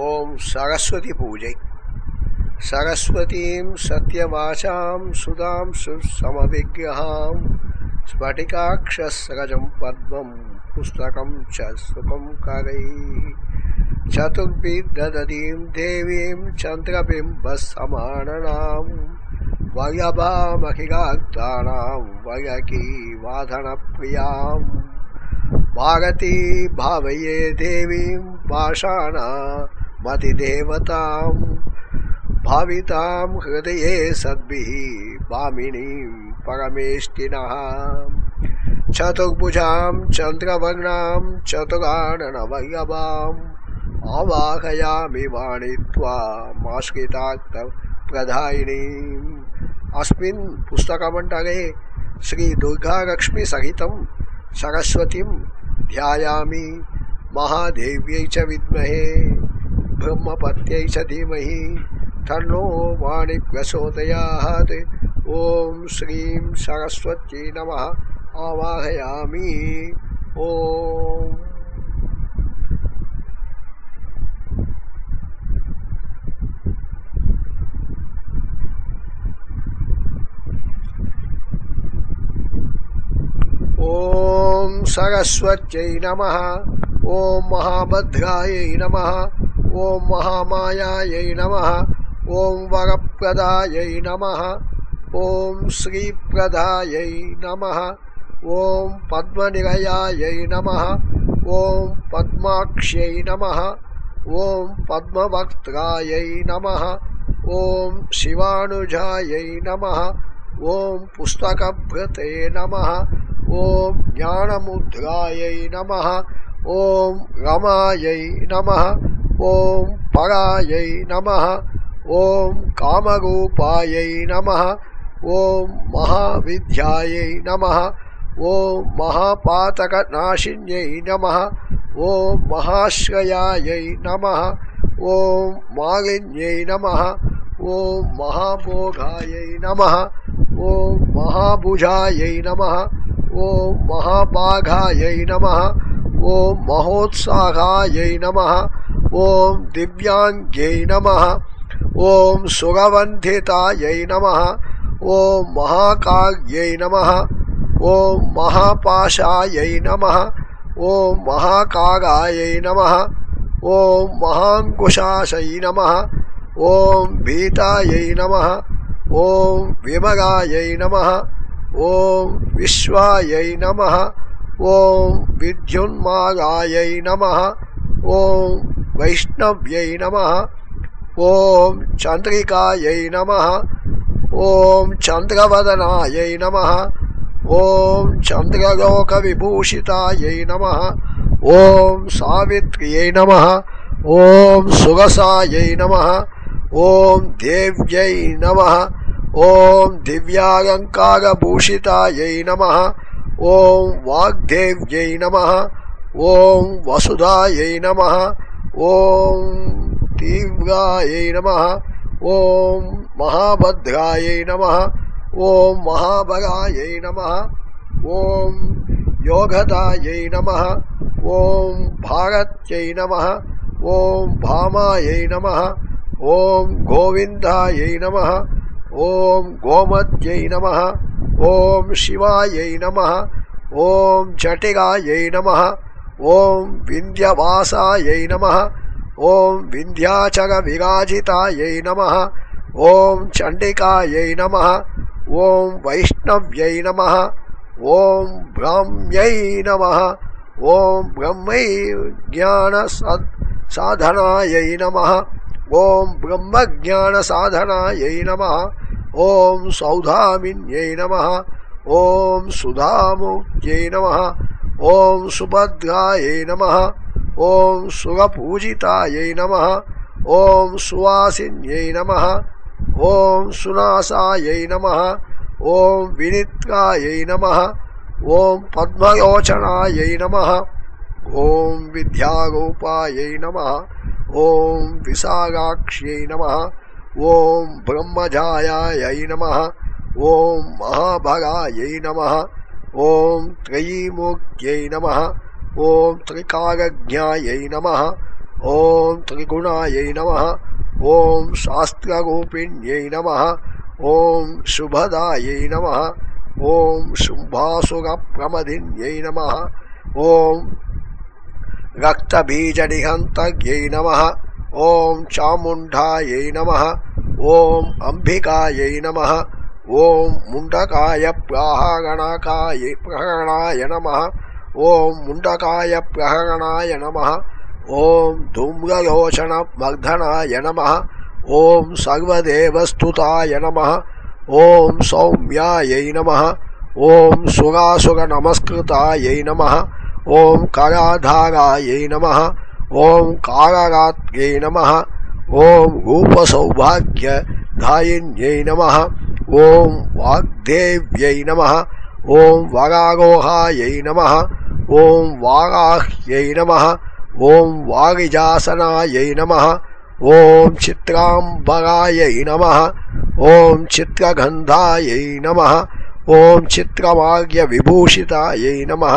ॐ सरस्वती पूजै। सरस्वतीं सत्यवाचां सुधां सुसमविग्रहां स्फटिकाक्षस्रजं पद्मं पुस्तकं च सुखं करैः चतुर्विदधतीं देवीं चन्द्रबिम्बसमाननां वयभामखिगाक्तानां वयकीवाधनप्रियाम् भारती भावये देवीं पाषाणा मतिदेवतां भावितां हृदये सद्भिः भामिनीं परमेष्टिनः। चतुर्भुजां चन्द्रवर्णां चतुराननवैरवाम् आवाहयामि वाणित्वा मास्कृतार्थप्रधायिनीम् अस्मिन् पुस्तकमण्डले श्रीदुर्गालक्ष्मीसहितं सरस्वतीं ध्यायामि। महादेव्यै च विद्महे। ब्रह्मपत्यै धीमहि तन्नो वाणि प्रचोदयात्। ॐ श्रीं सरस्वत्यै नमः। आवाहयामि। ॐ सरस्वत्यै नमः। ॐ महाभद्रायै नमः। ॐ महामायायै नमः। ॐ वरप्रदायै नमः। ॐ श्रीप्रदायै नमः। ॐ पद्मनिलयायै नमः। ॐ पद्माक्ष्यै नमः। ॐ पद्मवक्त्रायै नमः। ॐ शिवानुजायै नमः। ॐ पुस्तकभृते नमः। ॐ ज्ञानमुद्रायै नमः। ॐ रमायै नमः। ॐ परायै नमः। ॐ कामरूपायै नमः। ॐ महाविद्यायै नमः। ॐ महापातकनाशिन्यै नमः। ॐ महाश्रयायै नमः। ॐ मालिन्यै नमः। ॐ महाभोगायै नमः। ॐ महाभुजायै नमः। ॐ महाबाघायै नमः। ॐ महोत्साहायै नमः। ॐ दिव्याङ्ग्यै नमः ॐ सुरवन्धितायै नमः ॐ महाकार्यै नमः ॐ महापाशायै नमः ॐ महाकागायै नमः ॐ महाङ्कुशाशै नमः ॐ भीतायै नमः ॐ विमगायै नमः ॐ विश्वायै नमः ॐ विद्युन्मागायै नमः ॐ वैष्णव्यै नमः। ॐ चन्द्रिकायै नमः। ॐ चन्द्रवदनायै नमः। ॐ चन्द्रलोकविभूषितायै नमः। ॐ सावित्र्यै नमः। ॐ सुरसायै नमः। ॐ देव्यै नमः। ॐ दिव्यालङ्कारभूषितायै नमः। ॐ वाग्देव्यै नमः। ॐ वसुधायै नमः। ॐ तीव्रायै नमः। ॐ महाभद्रायै नमः। ॐ महाबलायै नमः। ॐ योगदायै नमः। ॐ भारत्यै नमः। ॐ भामायै नमः। ॐ गोविन्दायै नमः। ॐ गोमत्यै नमः। ॐ शिवायै नमः। ॐ जटिलायै नमः। ॐ विन्ध्यवासायै नमः। ॐ विन्ध्याचलविराजितायै नमः। ॐ चण्डिकायै नमः। ॐ वैष्णव्यै नमः। ॐ ब्राह्म्यै नमः। ॐ ब्रह्मै ज्ञानसद् साधनायै नमः। ॐ ब्रह्मज्ञानसाधनायै नमः। ॐ सौधामिन्यै नमः। ॐ सुधामुक्त्यै नमः। ॐ सुभद्रायै नमः। ॐ सुरपूजितायै नमः। ॐ सुवासिन्यै नमः। ॐ सुनासायै नमः। ॐ विनित्रायै नमः। ॐ पद्मलोचनायै नमः। ॐ विद्यारूपायै नमः। ॐ विशालाक्ष्यै नमः। ॐ ब्रह्मजायायै नमः। ॐ महाभगायै नमः। ॐ त्रयीमूर्त्यै नमः। ॐ त्रिकालज्ञायै नमः। ॐ त्रिगुणायै नमः। ॐ शास्त्रगोपिन्यै नमः। ॐ शुभदायै नमः। ॐ शुम्भासुरप्रमदिन्यै नमः। ॐ रक्तबीजनिहन्तज्ञै नमः। ॐ चामुण्डायै नमः। ॐ अम्बिकायै नमः। ॐ मुण्डकाय प्रहगणकाय प्रहगणाय नमः। ॐ मुण्डकाय प्रहगणाय नमः। ॐ धूम्रलोचनमर्धनाय नमः। ॐ सर्वदेवस्तुताय नमः। ॐ सौम्यायै नमः। ॐ सुरासुरनमस्कृतायै नमः। ॐ कराधारायै नमः। ॐ कारात्यै नमः। ॐ रूपसौभाग्यधायिन्यै नमः। ॐ वाग्देव्यै नमः। ॐ वरारोहायै नमः। ॐ वाराह्यै नमः। ॐ वागिजासनायै नमः। ॐ चित्राम्बरायै नमः। ॐ चित्रगन्धायै नमः। ॐ चित्रमार्यविभूषितायै नमः।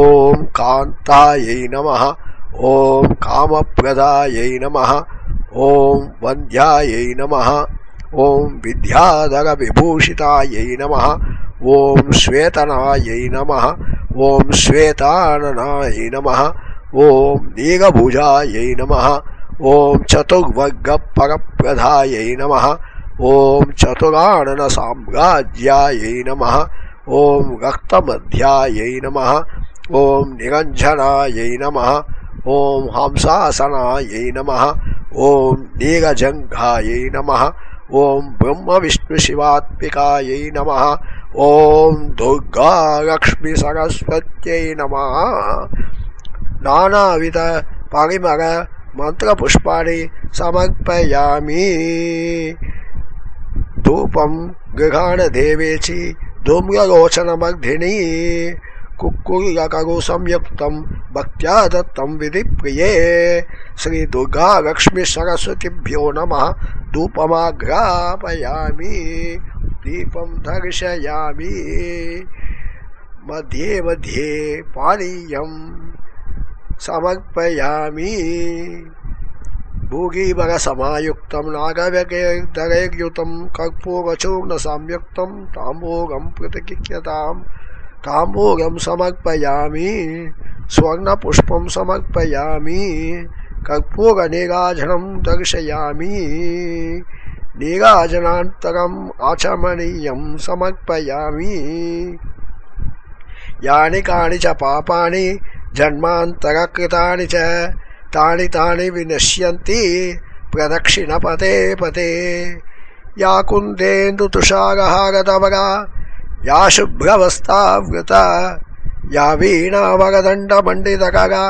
ॐ कान्तायै नमः। ॐ कामप्रदायै नमः। ॐ वन्द्यायै नमः। ॐ विद्याधरविभूषितायै नमः। ॐ श्वेतनायै नमः। ॐ श्वेताननायै नमः। ॐ नीलभुजायै नमः। ॐ चतुर्वर्गपरप्रधायै नमः। ॐ चतुराननसाम्राज्यायै नमः। ॐ रक्तमध्यायै नमः। ॐ निरञ्जनायै नमः। ॐ हंसासनायै नमः। ॐ नीलजङ्घायै नमः। ॐ ब्रह्मविष्णुशिवात्मिकायै नमः। ॐ दुर्गालक्ष्मीसरस्वत्यै नमः। नानाविध परिमल मन्त्रपुष्पाणि समर्पयामि। धूपं गृहाणदेवेचि धूम्रलोचनमर्धिनी कुक्कुर्यकरु संयुक्तं भक्त्या दत्तं विधिप्रिये। श्रीदुर्गालक्ष्मीसरस्वतीभ्यो नमः। धूपमाग्रापयामि। दीपं दर्शयामि। मध्ये मध्ये पानीयं समर्पयामि। भूगीबरसमायुक्तं नागव्यगैर्दरैर्युतं कर्पूरचूर्णसंयुक्तं ताम्बूगं प्रतिकिक्यतां ताम्बूगं समर्पयामि। स्वर्णपुष्पं समर्पयामि। कर्पूरनीराजनं दर्शयामि। नीराजनान्तरम् आचमनीयं समर्पयामि। यानि कानि च पापानि जन्मान्तरकृतानि च, तानि तानि विनश्यन्ति प्रदक्षिणपते पते। या कुन्देन्दुतुषारहारतवरा या शुभ्रवस्तावृता या वीणावरदण्डमण्डितकरा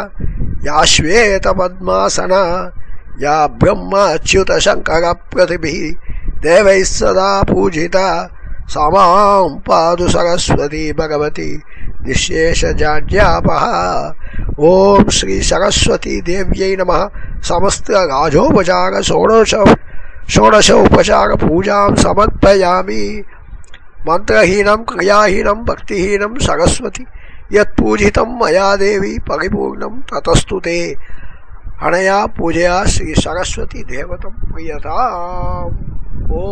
या श्वेतपद्मासना या ब्रह्माच्युतशङ्करप्रतिभिः देवैः सदा पूजिता सा पादु सरस्वती भगवती निःशेषजाड्यापः ॐ श्रीसरस्वती देव्यै नमः। समस्तराजोपचार षोडश षोडशोपचारपूजां समर्पयामि। मन्त्रहीनं क्रियाहीनम भक्तिहीनम सरस्वती यूजित मया देवी परिपूर्णम ततस्तु ते। हणया पूजया श्री सरस्वती प्रियताम्। ॐ